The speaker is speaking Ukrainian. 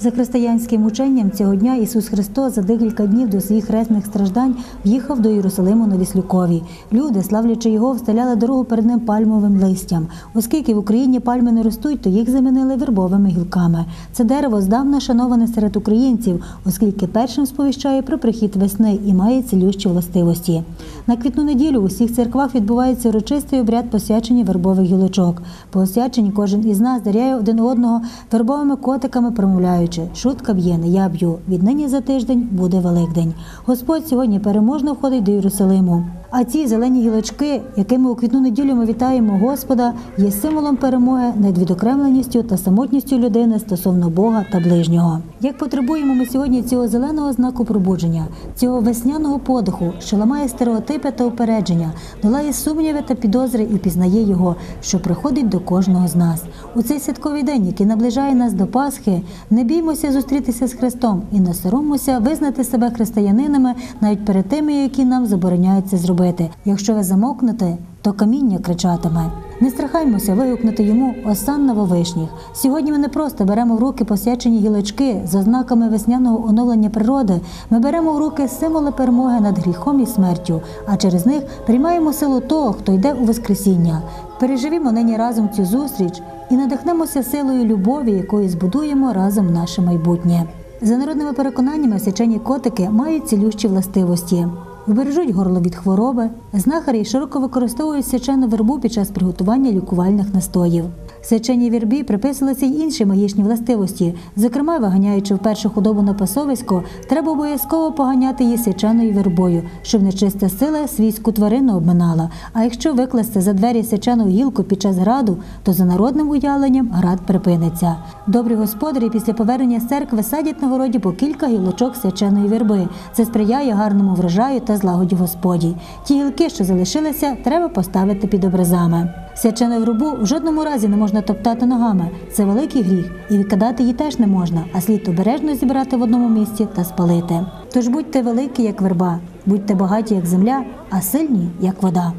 За християнським ученням цього дня Ісус Христос за декілька днів до своїх хресних страждань в'їхав до Єрусалиму на Віслюкові. Люди, славлячи його, встеляли дорогу перед ним пальмовим листям. Оскільки в Україні пальми не ростуть, то їх замінили вербовими гілками. Це дерево здавна шановане серед українців, оскільки першим сповіщає про прихід весни і має цілющі властивості. На квітну неділю у всіх церквах відбувається урочистий обряд посвячення вербових гілочок. По освяченні кожен із нас даряє один одного вербовими котиками, промовляючи шутка б'є, не я б'ю. Віднині за тиждень буде Великдень. Господь сьогодні переможно входить до Єрусалиму. А ці зелені гілочки, якими у квітну неділю ми вітаємо Господа, є символом перемоги над відокремленістю та самотністю людини стосовно Бога та ближнього. Як потребуємо ми сьогодні цього зеленого знаку пробудження, цього весняного подиху, що ламає стереотипи та упередження, долає сумніви та підозри і пізнає його, що приходить до кожного з нас. У цей святковий день, який наближає нас до Пасхи, не біймося зустрітися з Христом і не соромося визнати себе християнинами навіть перед тими, які нам забороняють це зробити. Якщо ви замовкнете, то каміння кричатиме. Не страхаймося вигукнути йому осанна вовишніх. Сьогодні ми не просто беремо в руки посвячені гілочки з ознаками весняного оновлення природи. Ми беремо в руки символи перемоги над гріхом і смертю, а через них приймаємо силу того, хто йде у Воскресіння. Переживімо нині разом цю зустріч і надихнемося силою любові, якою збудуємо разом наше майбутнє. За народними переконаннями, свячені котики мають цілющі властивості. Вбережуть горло від хвороби. Знахарі широко використовують свячену вербу під час приготування лікувальних настоїв. Свяченій вербі приписувалися й інші магічні властивості. Зокрема, виганяючи в першу худобу на пасовисько, треба обов'язково поганяти її свяченою вербою, щоб нечиста сила свійську тварину обминала. А якщо викласти за двері свячену гілку під час граду, то за народним уявленням град припиниться. Добрі господарі після повернення з церкви садять на городі по кілька гілочок свяченої верби. Це сприяє гарному врожаю та злагоді Господі. Ті гілки, що залишилися, треба поставити під образами. Свячену вербу в жодному разі не можна топтати ногами. Це великий гріх, і викидати її теж не можна, а слід обережно зібрати в одному місці та спалити. Тож будьте великі, як верба, будьте багаті, як земля, а сильні, як вода.